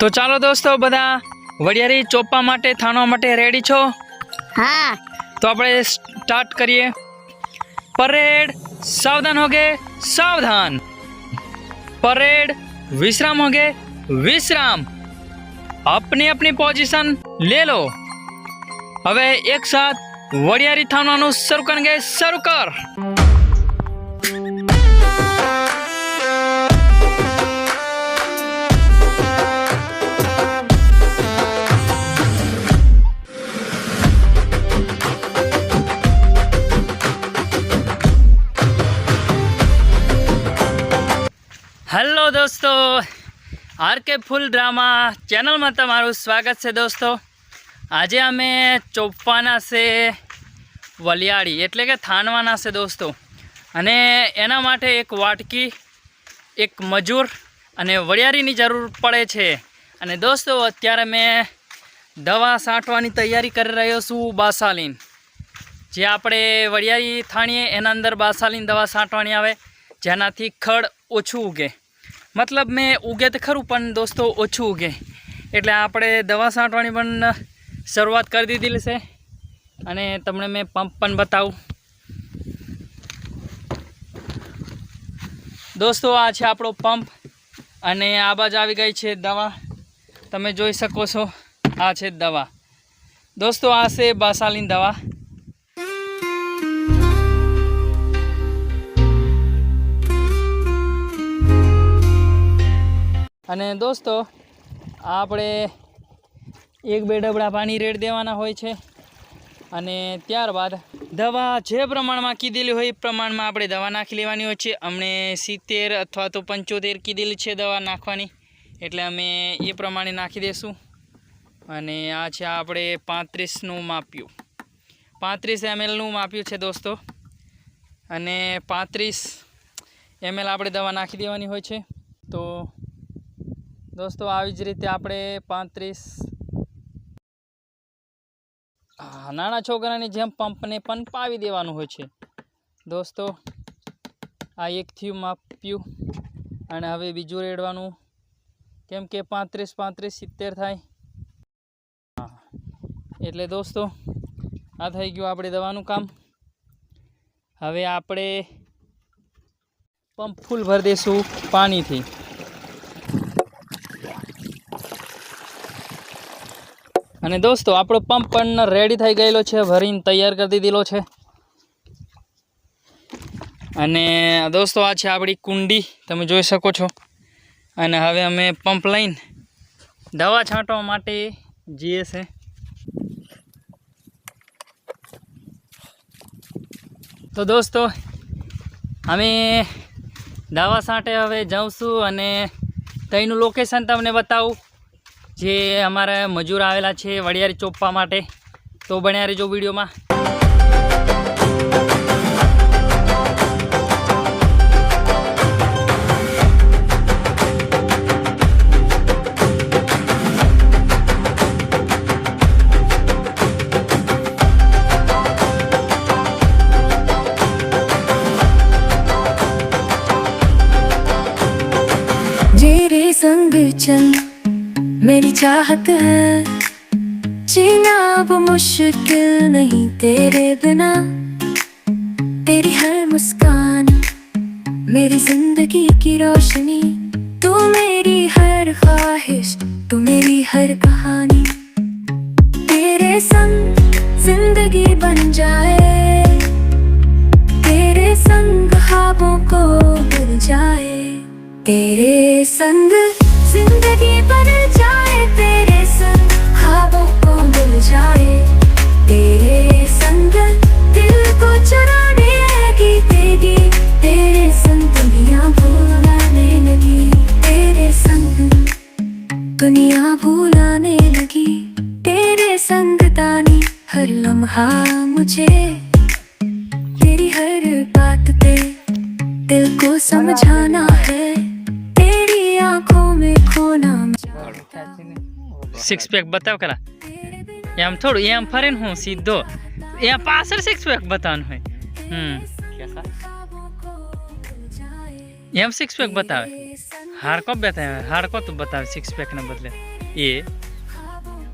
તો ચાલો દોસ્તો બધા વડિયારી ચોપવા માટે થાણવા માટે રેડી છો હા તો આપણે સ્ટાર્ટ કરીએ પરેડ સાવધાન હોગે સાવધાન પરેડ વિશ્રામ હોગે વિશ્રામ अपनी अपनी पोजीशन ले लो હવે એક સાથ વડિયારી થાણવાનું શરૂ કરેંગે શરૂ કર હેલો દોસ્તો, આર કે ફૂલ ડ્રામા ચેનલમાં તમારું સ્વાગત છે દોસ્તો. આજે અમે ચોપવાના છે, વલિયાળી, એટલે કે થાનવાના છે દોસ્તો. અને એના માટે એક વાટકી, એક મજૂર અને વડિયારીની જરૂર પડે છે. અને દોસ્તો, અત્યારે મેં દવા છાંટવાની તૈયારી કરી રહ્યો છું બાસાલીન. જે આપણે વડિયારી થાણીએ, એના અંદર બાસાલીન દવા છાંટવાની આવે, જેનાથી ખડ ઓછું ઉગે. મતલબ મેં ઉગે તો ખરું, પણ દોસ્તો, ઓછું ઉગે. એટલે આપણે દવા છાંટવાની પણ શરૂઆત કરી દીધી છે. અને તમને મેં પંપ પણ બતાવું. દોસ્તો, આ છે આપણો પંપ અને આ બાજુ આવી ગઈ છે દવા. તમે જોઈ શકો છો, આ છે દવા. દોસ્તો, આ છે બાસાલીન દવા. અને દોસ્તો, આપણે એક બે ડબડા પાણી રેડ દેવાના હોય છે. અને ત્યારબાદ દવા જે પ્રમાણમાં કીધેલી હોય એ પ્રમાણમાં આપણે દવા નાખી લેવાની હોય છે. અમને સિત્તેર અથવા તો પંચોતેર કીધેલી છે દવા નાખવાની. એટલે અમે એ પ્રમાણે નાખી દઈશું અને આ છે આપણે પાંત્રીસનું માપ્યું. પાંત્રીસ એમએલનું માપ્યું છે દોસ્તો. અને પાંત્રીસ એમએલ આપણે દવા નાખી દેવાની હોય છે. તો દોસ્તો, આવી જ રીતે આપણે પાંત્રીસ નાના છોકરાની જેમ પંપને પણ પાવી દેવાનું હોય છે. દોસ્તો, આ એક થયું માપ્યું અને હવે બીજું રેડવાનું. કેમ કે પાંત્રીસ પાંત્રીસ સિત્તેર થાય. એટલે દોસ્તો, આ થઈ ગયું આપણે દવાનું કામ. હવે આપણે પંપ ફૂલ ભરી દઈશું પાણીથી. અને દોસ્તો, આપણો પંપ પણ રેડી થઈ ગયેલો છે. ભરીને તૈયાર કરી દીધેલો છે. અને દોસ્તો, આ છે આપણી કુંડી. તમે જોઈ શકો છો. અને હવે અમે પંપ લઈને દવા છાંટવા માટે જઈએ છે. તો દોસ્તો, અમે દવા છાંટે હવે જાઉં છું અને ત્યાંનું લોકેશન તમને બતાવું. જે અમારા મજૂર આવેલા છે વડિયારી ચોપવા માટે તો બન્યા રહેજો વિડીયોમાં तेरे संग चल मेरी चाहत है जीना अब मुश्किल नहीं तेरे बिना तेरी हर मुस्कान मेरी जिंदगी की रोशनी तू मेरी हर ख्वाहिश तू मेरी हर कहानी तेरे संग जिंदगी बन जाए तेरे संग ख्वाबों को भर जाए तेरे संग जिंदगी हर लम्हा मुझे तेरी हर बात पे दिल को समझाना है तेरी आंखों में खोना સિક્સ પેક બતાવ કરા એમ થોડું એમ ફરે ને હું સીધો એમ પાછળ સિક્સ પેક બતાવવાનું હોય હમ ख्वाबों को भूल जाए એમ સિક્સ પેક બતાવે હાડકો બતાવે હાડકો તો બતાવે સિક્સ પેકને બદલે એ